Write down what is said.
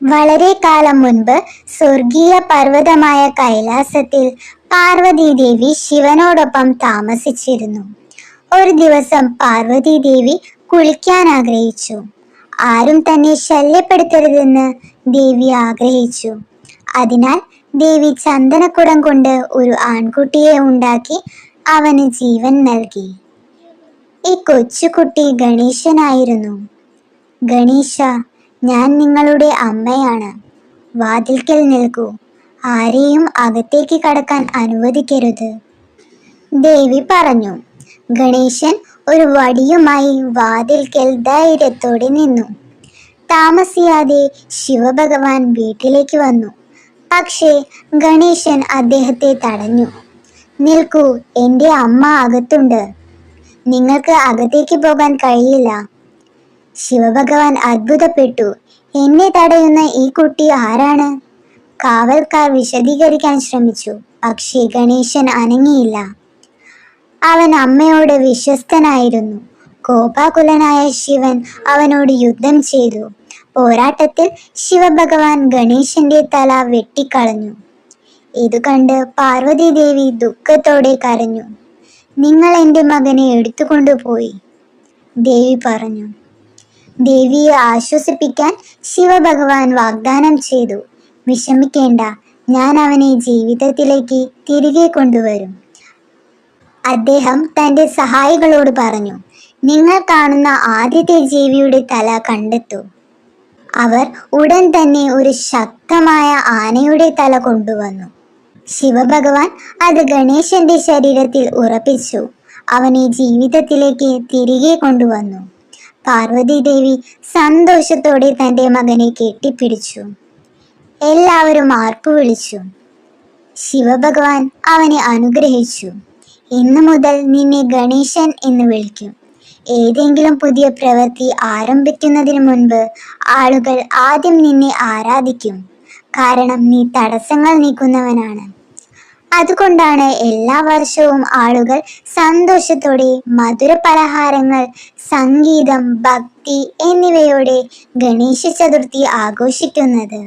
വളരെ കാലം മുൻപ് സ്വർഗീയ പർവതമായ കൈലാസത്തിൽ പാർവതീദേവി ശിവനോടൊപ്പം താമസിച്ചിരുന്നു. ഒരു ദിവസം പാർവതീദേവി കുളിക്കാൻ ആഗ്രഹിച്ചു. ആരും തന്നെ ശല്യപ്പെടുത്തരുതെന്ന് ദേവി ആഗ്രഹിച്ചു. അതിനാൽ ദേവി ചന്ദനക്കുടം കൊണ്ട് ഒരു ആൺകുട്ടിയെ ഉണ്ടാക്കി അവന് ജീവൻ നൽകി. ഈ കൊച്ചുകുട്ടി ഗണേശനായിരുന്നു. ഗണേശ ഞാൻ നിങ്ങളുടെ അമ്മയാണ്. വാതിൽക്കൽ നിൽക്കൂ. ആരെയും അകത്തേക്ക് കടക്കാൻ അനുവദിക്കരുത്. ദേവി പറഞ്ഞു. ഗണേശൻ ഒരു വടിയുമായി വാതിൽക്കൽ ധൈര്യത്തോടെ നിന്നു. താമസിയാതെ ശിവഭഗവാൻ വീട്ടിലേക്ക് വന്നു. പക്ഷേ ഗണേശൻ അദ്ദേഹത്തെ തടഞ്ഞു. നിൽക്കൂ എന്റെ അമ്മ അകത്തുണ്ട്. നിങ്ങൾക്ക് അകത്തേക്ക് പോകാൻ കഴിയില്ല. ശിവഭഗവാൻ അത്ഭുതപ്പെട്ടു. എന്നെ തടയുന്ന ഈ കുട്ടി ആരാണ്? കാവൽക്കാർ വിശദീകരിക്കാൻ ശ്രമിച്ചു. പക്ഷേ ഗണേശൻ അനങ്ങിയില്ല. അവൻ അമ്മയോട് വിശ്വസ്തനായിരുന്നു. കോപാകുലനായ ശിവൻ അവനോട് യുദ്ധം ചെയ്തു. പോരാട്ടത്തിൽ ശിവഭഗവാൻ ഗണേശന്റെ തല വെട്ടിക്കളഞ്ഞു. ഇത് കണ്ട് പാർവതി ദേവി ദുഃഖത്തോടെ കരഞ്ഞു. നിങ്ങൾ എന്റെ മകനെ എടുത്തുകൊണ്ടുപോയി ദേവി പറഞ്ഞു. ദേവിയെ ആശ്വസിപ്പിക്കാൻ ശിവഭഗവാൻ വാഗ്ദാനം ചെയ്തു. വിഷമിക്കേണ്ട ഞാൻ അവനെ ജീവിതത്തിലേക്ക് തിരികെ കൊണ്ടുവരും. അദ്ദേഹം തന്റെ സഹായികളോട് പറഞ്ഞു നിങ്ങൾ കാണുന്ന ആദ്യത്തെ ജീവിയുടെ തല കണ്ടെത്തൂ. അവർ ഉടൻ തന്നെ ഒരു ശക്തമായ ആനയുടെ തല കൊണ്ടുവന്നു. ശിവഭഗവാൻ അത് ഗണേശന്റെ ശരീരത്തിൽ ഉറപ്പിച്ചു. അവനെ ജീവിതത്തിലേക്ക് തിരികെ കൊണ്ടുവന്നു. പാർവതി ദേവി സന്തോഷത്തോടെ തന്റെ മകനെ കെട്ടിപ്പിടിച്ചു. എല്ലാവരും ആർപ്പു വിളിച്ചു. ശിവഭഗവാൻ അവനെ അനുഗ്രഹിച്ചു. ഇന്നു മുതൽ നിന്നെ ഗണേശൻ എന്ന് വിളിക്കും. ഏതെങ്കിലും പുതിയ പ്രവൃത്തി ആരംഭിക്കുന്നതിന് മുൻപ് ആളുകൾ ആദ്യം നിന്നെ ആരാധിക്കും. കാരണം നീ തടസ്സങ്ങൾ നീക്കുന്നവനാണ്. അതുകൊണ്ടാണ് എല്ലാ വർഷവും ആളുകൾ സന്തോഷത്തോടെ മധുര പലഹാരങ്ങൾ സംഗീതം ഭക്തി എന്നിവയോടെ ഗണേശ ചതുർത്ഥി ആഘോഷിക്കുന്നത്.